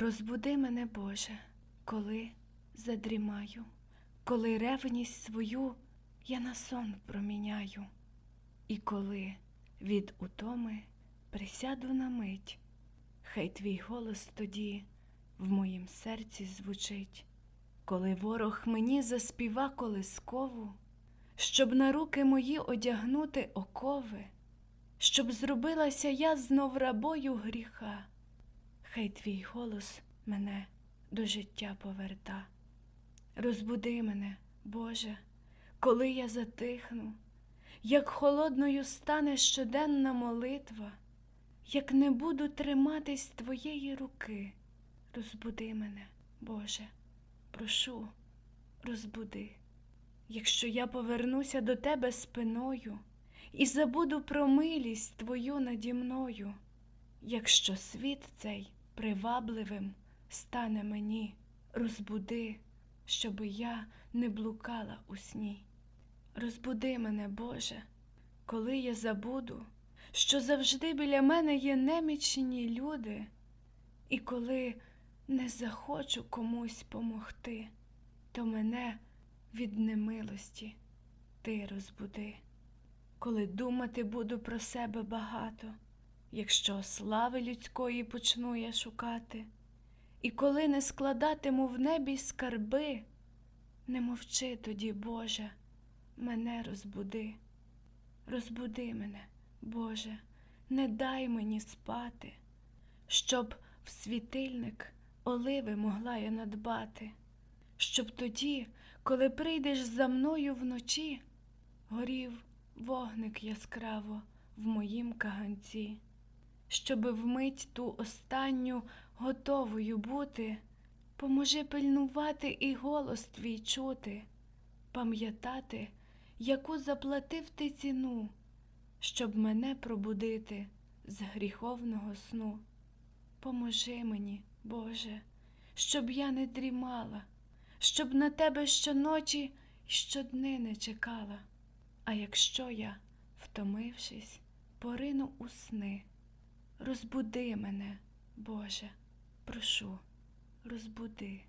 Розбуди мене, Боже, коли задрімаю, коли ревність свою я на сон проміняю, і коли від утоми присяду на мить, хай твій голос тоді в моїм серці звучить, коли ворог мені заспіва колискову, щоб на руки мої одягнути окови, щоб зробилася я знов рабою гріха. Хай твій голос мене до життя поверта. Розбуди мене, Боже, коли я затихну, як холодною стане щоденна молитва, як не буду триматись твоєї руки. Розбуди мене, Боже, прошу, розбуди. Якщо я повернуся до тебе спиною і забуду про милість твою наді мною, якщо світ цей привабливим стане мені, розбуди, щоби я не блукала у сні. Розбуди мене, Боже, коли я забуду, що завжди біля мене є немічні люди, і коли не захочу комусь помогти, то мене від немилості ти розбуди. Коли думати буду про себе багато, якщо слави людської почну я шукати, і коли не складатиму в небі скарби, не мовчи тоді, Боже, мене розбуди. Розбуди мене, Боже, не дай мені спати, щоб в світильник оливи могла я надбати, щоб тоді, коли прийдеш за мною вночі, горів вогник яскраво в моїм каганці, щоби вмить ту останню готовою бути, поможи пильнувати і голос твій чути, пам'ятати, яку заплатив ти ціну, щоб мене пробудити з гріховного сну. Поможи мені, Боже, щоб я не дрімала, щоб на тебе щоночі й щодни не чекала. А якщо я, втомившись, порину у сни, розбуди мене, Боже, прошу, розбуди.